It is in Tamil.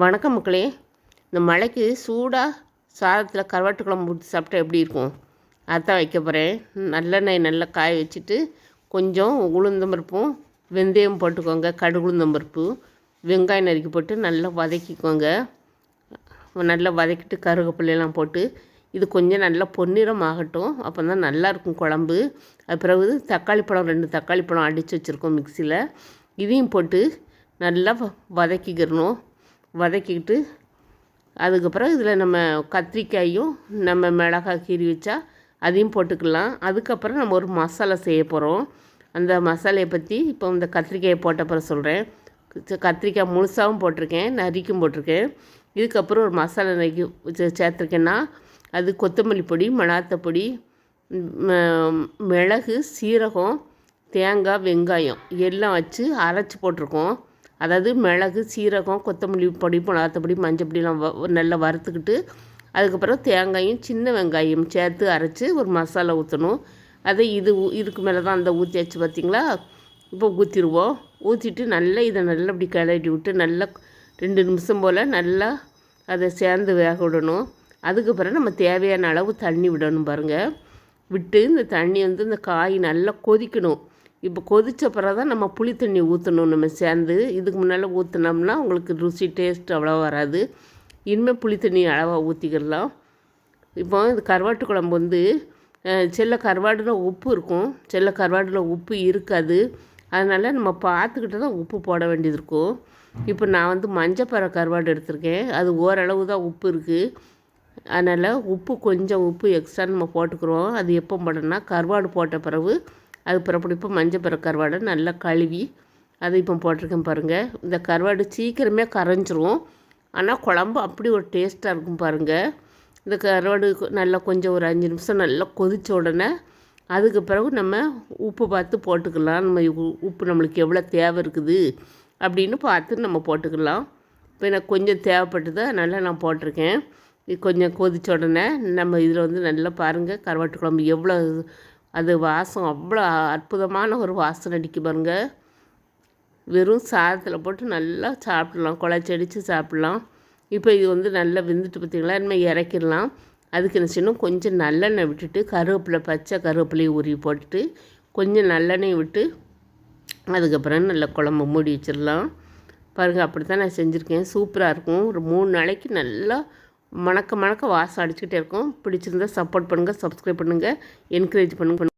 வணக்கம் மக்களே. இந்த மழைக்கு சூடாக சாதத்தில் கருவாட்டு குழம்பு ஊற்றி சாப்பிட்டா எப்படி இருக்கும்? அதான் வைக்க போகிறேன் நல்லெண்ணெய் நல்லா காய வச்சுட்டு கொஞ்சம் உளுந்தம்பருப்பும் வெந்தயம் போட்டுக்கோங்க. கடுகுளுந்தம்பருப்பு வெங்காயம் நறுக்கி போட்டு நல்லா வதக்கிக்கோங்க. நல்லா வதக்கிட்டு கருவேப்பிலையெல்லாம் போட்டு இது கொஞ்சம் நல்லா பொன்னிறம் ஆகட்டும். அப்போ தான் நல்லாயிருக்கும் குழம்பு. அது பிறகு தக்காளி பழம் ரெண்டு தக்காளி பழம் அடித்து வச்சுருக்கோம் மிக்சியில். இதையும் போட்டு நல்லா வதக்கிக்கிறணும். வதக்கிக்கிட்டு அதுக்கப்புறம் இதில் நம்ம கத்திரிக்காயும் நம்ம மிளகாய் கீறி வச்சா அதையும் போட்டுக்கலாம். அதுக்கப்புறம் நம்ம ஒரு மசாலா செய்ய போகிறோம். அந்த மசாலையை பற்றி இப்போ இந்த கத்திரிக்காயை போட்டப்புறம் சொல்கிறேன். கத்திரிக்காய் முழுசாகவும் போட்டிருக்கேன் நரிக்கும் போட்டிருக்கேன். இதுக்கப்புறம் ஒரு மசாலா நறுக்கி சேர்த்துருக்கேன்னா அது கொத்தமல்லி பொடி மிளகாத்த பொடி மிளகு சீரகம் தேங்காய் வெங்காயம் எல்லாம் வச்சு அரைச்சி போட்டிருக்கோம். அதாவது மிளகு சீரகம் கொத்தமல்லி பொடி மிளகாத்தப்பொடி மஞ்சள் பொடிலாம் நல்லா வறுத்துக்கிட்டு அதுக்கப்புறம் தேங்காயும் சின்ன வெங்காயம் சேர்த்து அரைச்சி ஒரு மசாலா ஊற்றணும் அதை இது இதுக்கு மேலே தான் அந்த ஊற்றியாச்சு பார்த்திங்களா இப்போ ஊற்றிடுவோம் ஊற்றிட்டு நல்லா இதை நல்லா இப்படி கிளறி விட்டு நல்லா ரெண்டு நிமிஷம் போல் நல்லா அதை சேர்ந்து வேக விடணும். அதுக்கப்புறம் நம்ம தேவையான அளவு தண்ணி விடணும் பாருங்கள் விட்டு இந்த தண்ணி வந்து இந்த காய் நல்லா கொதிக்கணும். இப்போ கொதித்த பிறகு தான் நம்ம புளி தண்ணி ஊற்றணும் நம்ம சேர்ந்து இதுக்கு முன்னால் ஊற்றினோம்னா உங்களுக்கு ருசி டேஸ்ட் அவ்வளோ வராது. இனிமேல் புளி தண்ணி அளவாக ஊற்றிக்கிடலாம் இப்போ இது கருவாட்டு குழம்பு வந்து செல்ல கருவாடில் உப்பு இருக்கும். செல்ல கருவாடில் உப்பு இருக்காது. அதனால் நம்ம பார்த்துக்கிட்டு தான் உப்பு போட வேண்டியது இருக்கும். இப்போ நான் வந்து மஞ்சப்பறை கருவாடு எடுத்திருக்கேன். அது ஓரளவு தான் உப்பு இருக்குது அதனால் உப்பு கொஞ்சம் உப்பு எக்ஸ்ட்ரா நம்ம போட்டுக்கிறோம். அது எப்போ போடணும்னா கருவாடு போட்ட பிறகு அது பிறப்படி இப்போ மஞ்சள் பிற கருவாடை நல்லா கழுவி அதை இப்போ போட்டிருக்கேன் பாருங்கள் இந்த கருவாடு சீக்கிரமே கரைஞ்சிரும். ஆனால் குழம்பு அப்படி ஒரு டேஸ்ட்டாக இருக்கும் பாருங்கள் இந்த கருவாடு நல்லா கொஞ்சம் ஒரு அஞ்சு நிமிஷம் நல்லா கொதித்த உடனே அதுக்கு பிறகு நம்ம உப்பு பார்த்து போட்டுக்கலாம். நம்ம உப்பு நம்மளுக்கு எவ்வளோ தேவை இருக்குது அப்படின்னு பார்த்து நம்ம போட்டுக்கலாம். இப்போ எனக்கு கொஞ்சம் தேவைப்பட்டது அதனால் நான் போட்டிருக்கேன். கொஞ்சம் கொதித்த உடனே நம்ம இதில் வந்து நல்லா பாருங்கள் கருவாட்டு குழம்பு எவ்வளோ அது வாசம் அவ்வளோ அற்புதமான ஒரு வாசனை அடிக்க பாருங்க. வெறும் சாதத்தில் போட்டு நல்லா சாப்பிட்லாம். குழச்சடித்து சாப்பிட்லாம். இப்போ இது வந்து நல்லா வெந்துட்டு பார்த்திங்களா இனிமேல் இறக்கிடலாம். அதுக்கு என்ன செய்யணும்? கொஞ்சம் நல்லெண்ணெய் விட்டுட்டு கருவேப்பிலை பச்சை கருவேப்பிலையை உருவி போட்டுட்டு கொஞ்சம் நல்லெண்ணெய் விட்டு அதுக்கப்புறம் நல்லா குழம்பு மூடி வச்சிடலாம். பாருங்கள் அப்படி தான் நான் செஞ்சுருக்கேன். சூப்பராக இருக்கும். ஒரு மூணு நாளைக்கு நல்லா மணக்க மணக்க வாசம் அடிச்சுக்கிட்டே இருக்கும். பிடிச்சிருந்தா சப்போர்ட் பண்ணுங்கள் சப்ஸ்கிரைப் பண்ணுங்கள் என்கரேஜ் பண்ணுங்கள்